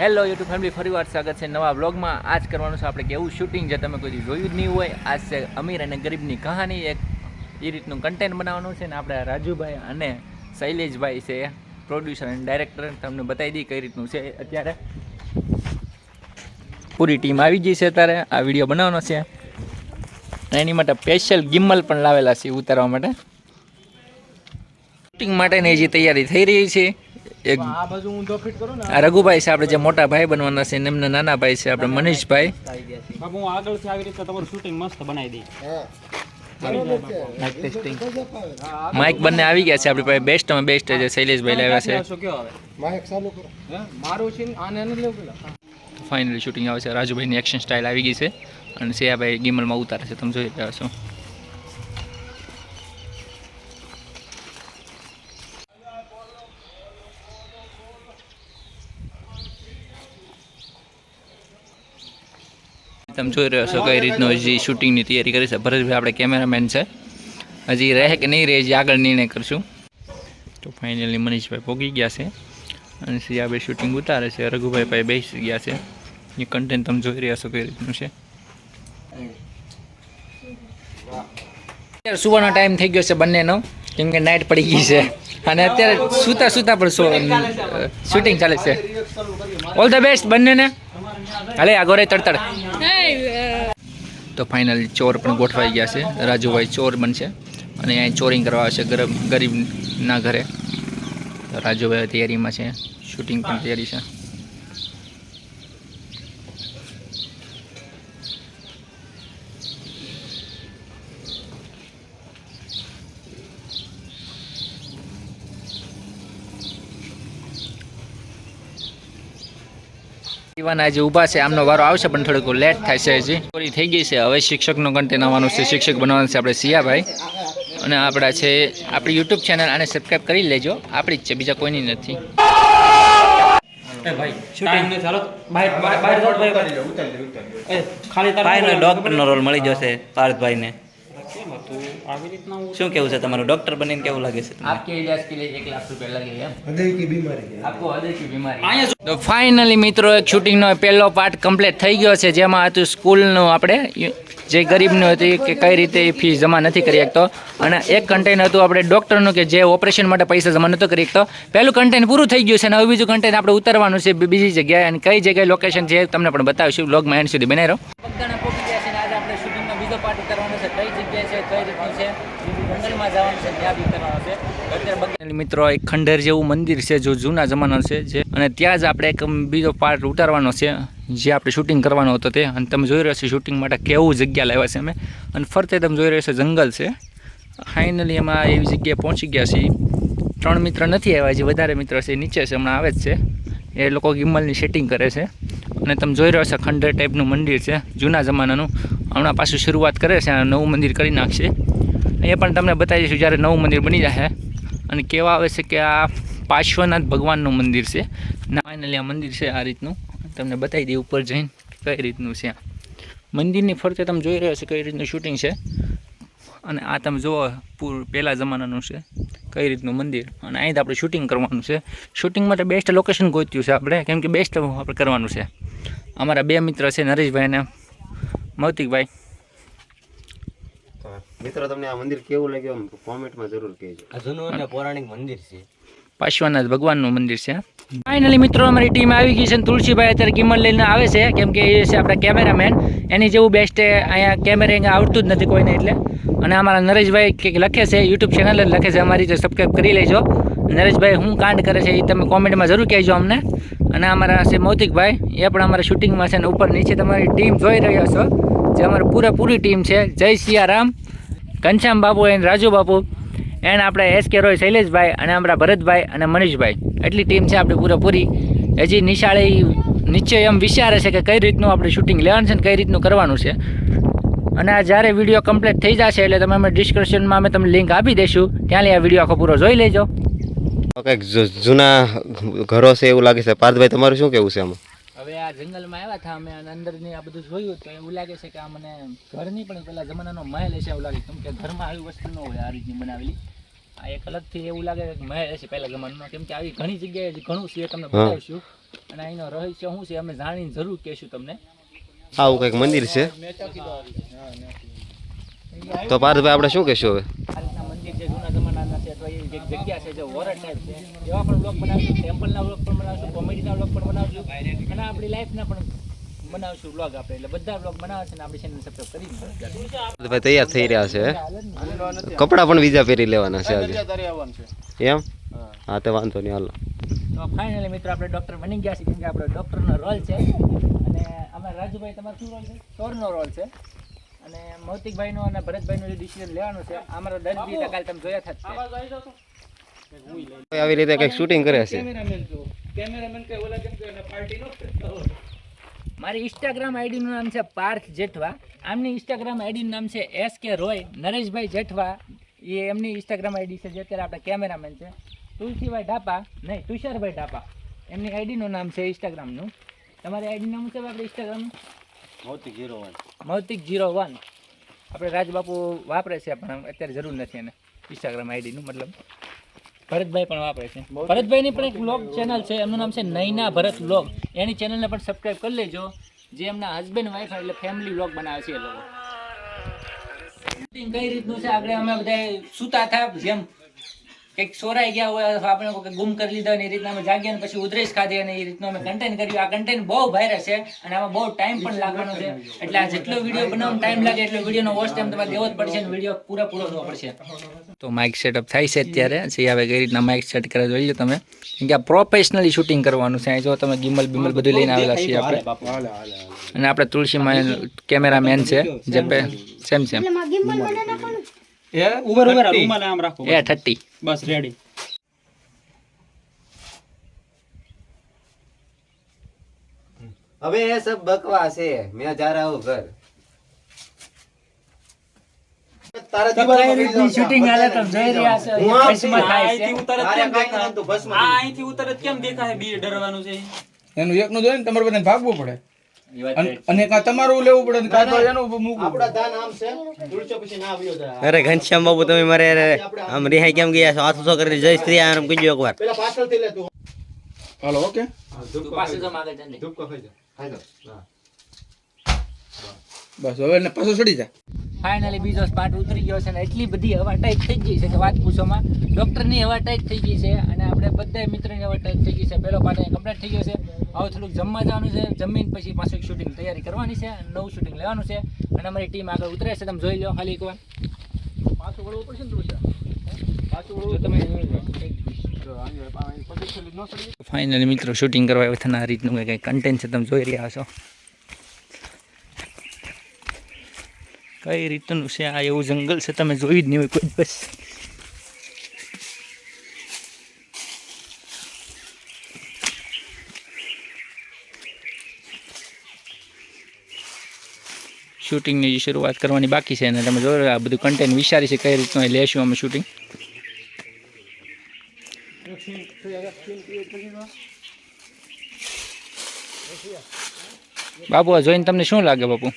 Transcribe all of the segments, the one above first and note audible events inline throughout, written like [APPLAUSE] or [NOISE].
Hello YouTube family ફરીવાર સ્વાગત છે નવા બ્લોગમાં આજ કરવાનું છે આપણે કે એવું શૂટિંગ જે તમે કોઈ જોયું જ નહીં હોય. આજ છે અમીર અને ગરીબની કહાની. એક એ રીતનું કન્ટેન્ટ બનાવવાનું છે ને આપણે રાજુભાઈ અને શૈલેષભાઈ છે પ્રોડ્યુસર અને ડાયરેક્ટર તમને બતાવી દઈએ કઈ રીતનું છે અત્યારે. પૂરી ટીમ આવી ગઈ છે અત્યારે. આ વીડિયો બનાવવાનો છે. એની માટે સ્પેશિયલ ગિમ્મલ પણ લાવેલા છે ઉતારવા માટે. શૂટિંગ માટેની જે તૈયારી થઈ રહી છે. એક આ રઘુભાઈ છે આપણે જે મોટા ભાઈ બનવાના છે એમને નાના ભાઈ છે આપણે મનીષભાઈ બાબુ હું આગળથી આવી રીતે તમારું શૂટિંગ મસ્ત બનાવી દઈ માઇક બંને આવી ગયા છે આપણી પાસે બેસ્ટમાં બેસ્ટ છે શૈલેષભાઈ લાવ્યા છે. મારું છે આને ફાઇનલી શૂટિંગ આવે છે રાજુભાઈની એક્શન સ્ટાઇલ આવી ગઈ છે. અને સિયાભાઈ ગિમલમાં ઉતારે છે તમે જોઈ રહ્યા છો. તમે જોઈ રહ્યો છો કઈ રીતનું હજી શૂટિંગની તૈયારી કરી છે. ભરતભાઈ આપણે કેમેરામેન છે. હજી રહે કે નહીં રહે, હજી આગળ નિર્ણય કરશું. તો ફાઇનલી મનીષભાઈ પોગી ગયા છે. અને સિયાભાઈ શૂટિંગ ઉતારે છે. રઘુભાઈ ભાઈ બેસી ગયા છે. એ કન્ટેન્ટ તમે જોઈ રહ્યા છો કઈ રીતનું છે? અત્યારે સુવાનો ટાઈમ થઈ ગયો છે બંનેનો. કેમ કે નાઇટ પડી ગઈ છે. અને અત્યારે સૂતા સૂતા પણ શૂટિંગ ચાલે છે. ઓલ ધ બેસ્ટ બંનેને. હાલે આગો રે તડતડ. તો ફાઇનલ ચોર પણ ગોઠવાઈ ગયા છે. રાજુભાઈ ચોર બનશે. અને અહીં ચોરિંગ કરવા આવશે ગરીબ, ગરીબના ઘરે. રાજુભાઈ તૈયારીમાં છે. શૂટિંગ પણ તૈયારી છે. યુવાન આજે ઊભા છે આમનો વારો આવશે પણ થોડુંક લેટ થાય છે હજી. પૂરી થઈ ગઈ છે. હવે શિક્ષકનો કન્ટેન્ટ આવવાનું છે. શિક્ષક બનવાનું છે આપણે સિયાભાઈ. અને આપણા છે આપણી યુટ્યુબ ચેનલ આને સબસ્ક્રાઈબ કરી લેજો. આપણી જ છે બીજા કોઈની નથી. એ ભાઈ ને ચાલો. બહાર બહાર બહાર જાઓ ભાઈ ખાલી ડોક્ટરનો રોલ મળી જશે પાર્થભાઈને. કેમ હતું આવી રીતના હું શું કેવું છે તમારું ડોક્ટર બનીને કેવું લાગે છે તમને? आपके इलाज के लिए एक लाख रुपए लगे हैं હૃદય की बीमारी है आपको हृदय की बीमारी અહીંયા તો ફાઇનલી મિત્રો એક શૂટિંગનો પહેલો પાર્ટ કમ્પ્લીટ થઈ ગયો છે જેમાં હતું સ્કૂલનું આપણે જે ગરીબનું હતું કે કઈ રીતે ફી જમા નથી કરી શકતો અને એક કન્ટેન્ટ હતું આપણે ડૉક્ટરનું કે જે ઓપરેશન માટે પૈસા જમા નહોતો કરી શકતો પહેલું કન્ટેન્ટ પૂરું થઈ ગયું છે અને હવે બીજું કન્ટેન્ટ આપણે ઉતારવાનું છે બી- બીજી જગ્યાએ અને કઈ જગ્યાએ લોકેશન છે એ તમને પણ બતાવીશું બ્લોગમાં એન્ડ સુધી બનાવી મિત્રો એક ખંડેર જેવું મંદિર છે, જો જૂના જમાનાનું છે, જે અને ત્યાં જ આપણે એક બીજો પાર્ટ ઉતારવાનો છે, જે આપણે શૂટિંગ કરવાનો હતો તે. અને તમે જોઈ રહ્યા છો શૂટિંગ માટે કેવું જગ્યા લાવ્યા છે અમે. અને ફરતે તમે જોઈ રહ્યા છો જંગલ છે. ફાઇનલી એમાં એવી જગ્યાએ પહોંચી ગયા છીએ. ત્રણ મિત્ર નથી આવ્યા જે વધારે મિત્ર છે, નીચે છે, હમણાં આવે જ છે. એ લોકો ગિમ્મલની સેટિંગ કરે છે. અને તમે જોઈ રહ્યો છો ખંડેર ટાઈપનું મંદિર છે, જૂના જમાનાનું. હમણાં પાછું શરૂઆત કરે છે અને નવું મંદિર કરી નાખશે. એ પણ તમને બતાવી દઈશું જ્યારે નવું મંદિર બની જશે અને કેવા આવે છે કે આ પાર્શ્વનાથ ભગવાનનું મંદિર છે. ફાઇનલી મંદિર છે આ રીતનું. તમને બતાવી દઈએ ઉપર જઈને કઈ રીતનું છે મંદિરની ફરતે તમે જોઈ રહ્યા છો કઈ રીતનું શૂટિંગ છે. અને આ તમે જુઓ, પૂર પહેલા જમાનાનું છે. કઈ રીતનું મંદિર. અને અહીં આપણે શૂટિંગ કરવાનું છે. શૂટિંગ માટે બેસ્ટ લોકેશન ગોત્યું છે આપણે. કેમ કે બેસ્ટ આપણે કરવાનું છે. અમારા બે મિત્ર છે નરેશભાઈ અને મૌતિકભાઈ. મિત્રો તમને આ મંદિર કેવું લાગ્યું એમ કોમેન્ટમાં જરૂર કહેજો. આ જૂનું અને પૌરાણિક મંદિર છે. પાર્શ્વનાથ ભગવાનનું મંદિર છે ફાઇનલી મિત્રો અમારી ટીમ આવી ગઈ છે તુલસીભાઈ અત્યારે કિંમત લઈને આવે છે. કેમ કે એ છે આપણા કેમેરામેન એની જેવું બેસ્ટ અહીંયા કેમેરા આવડતું જ નથી કોઈને એટલે. અને અમારા નરેશભાઈ કંઈક લખે છે યુટ્યુબ ચેનલ જ લખે છે. અમારી જે સબસ્ક્રાઈબ કરી લેજો. નરેશભાઈ શું કાંડ કરે છે એ તમે કોમેન્ટમાં જરૂર કહેજો અમને. અને અમારા છે મૌતિકભાઈ એ પણ અમારા શૂટિંગમાં છે અને ઉપર નીચે તમારી ટીમ જોઈ રહ્યા છો. જે અમારી પૂરેપૂરી ટીમ છે. જય સિયારામ. ઘનશ્યામ બાપુ એન્ડ રાજુ બાપુ એન્ડ આપણે એસ કે રોય શૈલેષભાઈ અને આપણા ભરતભાઈ અને મનીષભાઈ. એટલી ટીમ છે આપણી પૂરેપૂરી. હજી નિશાળે નિશ્ચય એમ વિચારે છે કે કઈ રીતનું આપણે શૂટિંગ લેવાનું છે ને કઈ રીતનું કરવાનું છે. અને આ જ્યારે વીડિયો કમ્પ્લીટ થઈ જશે એટલે તમે અમે ડિસ્ક્રિપ્શનમાં અમે તમને લિંક આપી દઈશું. ત્યાંથી આ વીડિયો આખો પૂરો જોઈ લેજો. કંઈક જૂના ઘરો છે એવું લાગે છે. પાર્થભાઈ, તમારું શું કેવું છે આમાં? હવે આ જંગલમાં આવ્યા હતા અમે અને અંદરની આ બધું જોયું તો એવું લાગે છે કે આ મને ઘરની પણ પેલા જમાનાનો મહેલ હશે એવું લાગે કેમ કે ઘરમાં આવી વસ્તુ ન હોય આ રીતની બનાવેલી. આ એક અલગથી એવું લાગે કે મહેલ હશે પહેલા જમાનાનો કેમ કે આવી ઘણી જગ્યાએ ઘણું છે તમને બતાવીશું. અને અહીંનો રહસ્ય શું છે અમે જાણીને જરૂર કહેશું તમને. આવું કંઈક મંદિર છે? તો પાર્થભાઈ આપણે શું કહેશું હવે? આ મંદિર છે જૂના જમાનાના છે અથવા એવી એક જગ્યા છે જે વોરટ ટાઈપ છે એવા પણ બ્લોગ બનાવશું. ટેમ્પલના બ્લોગ પણ બનાવશું કોમેડીના બ્લોગ પણ બનાવશું. અને આપણી લાઈફના પણ બનાવશું બ્લોગ આપણે. એટલે બધા બ્લોગ બનાવશે ને આપણે ચેનલ સબસ્ક્રાઇબ કરી ભાઈ તૈયાર થઈ રહ્યા છે. કપડાં પણ બીજા પહેરી લેવાના છે આજે. એમ? હા. તે વાંધો નહીં હાલો. તો ફાઇનલી મિત્રો આપણે ડોક્ટર બની ગયા છે કેમ કે આપણો ડોક્ટરનો રોલ છે. અને અમારા રાજુભાઈ તમારો શું રોલ છે? ચોરનો રોલ છે. અને મૌતિકભાઈનો અને ભરતભાઈનો જે ડિસિઝન લેવાનું છે અમારો દર્દી તો કાલે તમે જોયા થાય આવી રીતે કંઈક શૂટિંગ કરે છે. મારી ઇન્સ્ટાગ્રામ આઈડીનું નામ છે પાર્થ જેઠવા. આમની ઇન્સ્ટાગ્રામ આઈડીનું નામ છે એસ કે રોય નરેશભાઈ જેઠવા. એ એમની ઇન્સ્ટાગ્રામ આઈડી છે જે અત્યારે આપણે કેમેરામેન છે. તુલસીભાઈ ઢાપા. નહીં તુષારભાઈ ઢાપા. એમની આઈડીનું નામ છે ઇન્સ્ટાગ્રામનું તમારી આઈડી નામ છે આપણે Instagram Mautik zero one. Mautik zero one. આપણે રાજબાપુ વાપરે છે પણ અત્યારે જરૂર નથી એને ઇન્સ્ટાગ્રામ આઈડીનું મતલબ. ભરતભાઈ પણ વાપરે છે. ભરતભાઈની પણ એક બ્લોગ ચેનલ છે એમનું નામ છે નૈના ભરત બ્લોગ એની ચેનલને પણ સબસ્ક્રાઈબ કરી લેજો જે એમના હસબન્ડ વાઈફ એટલે ફેમિલી બ્લોગ બનાવે છે એ લોકો. કઈ રીતનું છે? આપણે અમે બધા સૂતા હતા જેમ કંઈક સોરાઈ ગયા હોય અથવા આપણે કોઈ ગુમ કરી લીધા હોય ને એ રીતના અમે જાગ્યા ને પછી ઉધરેશ ખાધી અને એ રીતનું અમે કન્ટેન્ટ કર્યું. આ કન્ટેન્ટ બહુ વાયરલ છે અને આમાં બહુ ટાઈમ પણ લાગવાનો છે. એટલે આ જેટલો વીડિયો બનાવવાનો ટાઈમ લાગે એટલો વિડીયોનો વોચ ટાઈમ તમારે દેવો જ પડશે અને વીડિયો પૂરેપૂરો જોવો પડશે. તો માઇક સેટઅપ થાય છે અત્યારે. જે હવે કઈ રીતના માઇક સેટ કરે જોઈ લો તમે. કેમ કે આ પ્રોફેશનલી શૂટિંગ કરવાનું છે. જો તમે ગિમલ બિમલ બધું લઈને આવેલા છીએ આપણે. અને આપણે તુલસીમાં કેમેરામેન છે જે સેમ સેમ એ ઉભર ઉભર રૂમાલે આમ રાખો એ થર્ટી. બસ રેડી હવે એ સબ બકવાસ છે મેં જા રહા હું ઘર. શૂટિંગ હાલે તમે જોઈ રહ્યા છો. હું આમ પછીમાં થાય છે. અહીંથી ઉતરે કેમ અહીંથી ઉતરે કેમ દેખાય? બી ડરવાનું છે. એનું એકનું જોઈને તમારે બધાને ભાગવું પડે. અને- અને તમારું લેવું પડે ને કાં તો એનું મૂકવું પડે. અરે ઘનશ્યામ બાબુ તમે મારે આમ રિહાઈ કેમ ગયા છો? હાથ કરીને જય શ્રી આરામ કીજો એકવાર. Hello okay. બસ હવે ને પાછો ચડી જા. ફાઇનલી બીજો સ્પાટ ઉતરી ગયો છે અને એટલી બધી હવા ટાઈટ થઈ ગઈ છે કે વાત પૂછોમાં ડોક્ટરની હવા ટાઈટ થઈ ગઈ છે અને આપણે બધા મિત્રોની હવા ટાઈટ થઈ ગઈ છે. પહેલો પાર્ટ કમ્પ્લીટ થઈ ગયો છે. હવે થોડુંક જમવા જવાનું છે. જમીન પછી પાછું શૂટિંગ તૈયારી કરવાની છે અને નવું શૂટિંગ લેવાનું છે. અને અમારી ટીમ આગળ ઉતરે છે. તમે જોઈ લો ખાલી એકવાર. પાછું વળવું પડશે ને? પાછું વળવું તમે ફાઇનલી મિત્રો શૂટિંગ કરવા આવ્યા થના રીતનું કંઈ કન્ટેન્ટ છે તમે જોઈ રહ્યા છો કઈ રીતનું છે આ એવું જંગલ છે? તમે જોઈ જ નહીં હોય કોઈ બસ શૂટિંગની જે શરૂઆત કરવાની બાકી છે અને તમે જોયો આ બધું કન્ટેન્ટ વિચારી છે કઈ રીતનું લેશું અમે શૂટિંગ બાપુ આ જોઈને તમને શું લાગે બાપુ?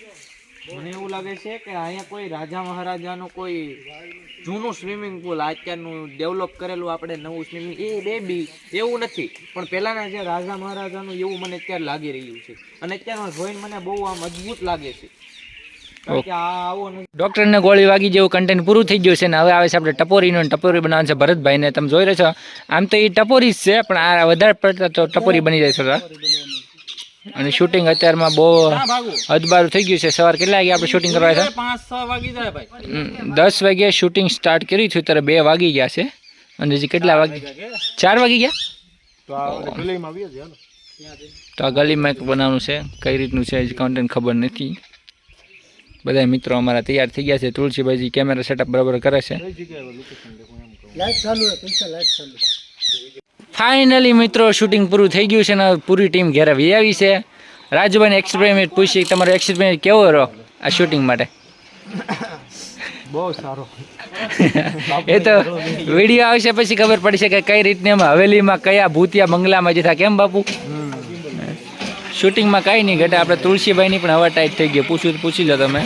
મને એવું લાગે છે કે અહીંયા કોઈ રાજા મહારાજાનું કોઈ જૂનું સ્વિમિંગ પુલ અત્યારનું ડેવલપ કરેલું આપણે નવું સ્વિમિંગ એ બે બી એવું નથી. પણ પહેલાંના જે રાજા મહારાજાનું એવું મને અત્યારે લાગી રહ્યું છે. અને અત્યારમાં જોઈને મને બહુ આમ અદ્ભુત લાગે છે. આ નથી ડૉક્ટરને ગોળી વાગી જેવું કન્ટેન્ટ પૂરું થઈ ગયું છે ને હવે આવે છે આપણે ટપોરીનો ટપોરી બનાવવાનું છે ભરતભાઈને. તમે જોઈ રહ્યા છો આમ તો એ ટપોરી જ છે પણ આ વધારે પડતા તો ટપોરી બની જાય છે અને શૂટિંગ અત્યારમાં બહુ અદબારું થઈ ગયું છે. સવાર કેટલા વાગે આપણે શૂટિંગ કરવા છે? દસ વાગે શૂટિંગ સ્ટાર્ટ કર્યું છું ત્યારે બે વાગી ગયા છે. અને હજી કેટલા વાગી? ચાર વાગી ગયા? તો આ ગલીમાં એક બનાવવાનું છે. કઈ રીતનું છે હજી કન્ટેન્ટ ખબર નથી. બધા મિત્રો અમારા તૈયાર થઈ ગયા છે. તુલસીભાઈજી કેમેરા સેટઅપ બરાબર કરે છે. ફાઇનલી મિત્રો શૂટિંગ પૂરું થઈ ગયું છે અને પૂરી ટીમ ઘેરે વી આવી છે. રાજુભાઈને એક્સપેરિમેન્ટ પૂછી તમારો એક્સપેરિમેન્ટ કેવો રહ્યો આ શૂટિંગ માટે? બહુ સારો. [LAUGHS] એ તો વીડિયો આવશે પછી ખબર પડશે કે કઈ રીતની અમે હવેલીમાં કયા ભૂતિયા બંગલામાં જતા કેમ બાપુ? શૂટિંગમાં કાંઈ નહીં ઘટે આપણે તુલસીભાઈની પણ હવા ટાઈટ થઈ ગઈ. પૂછ્યું તો પૂછી લો તમે.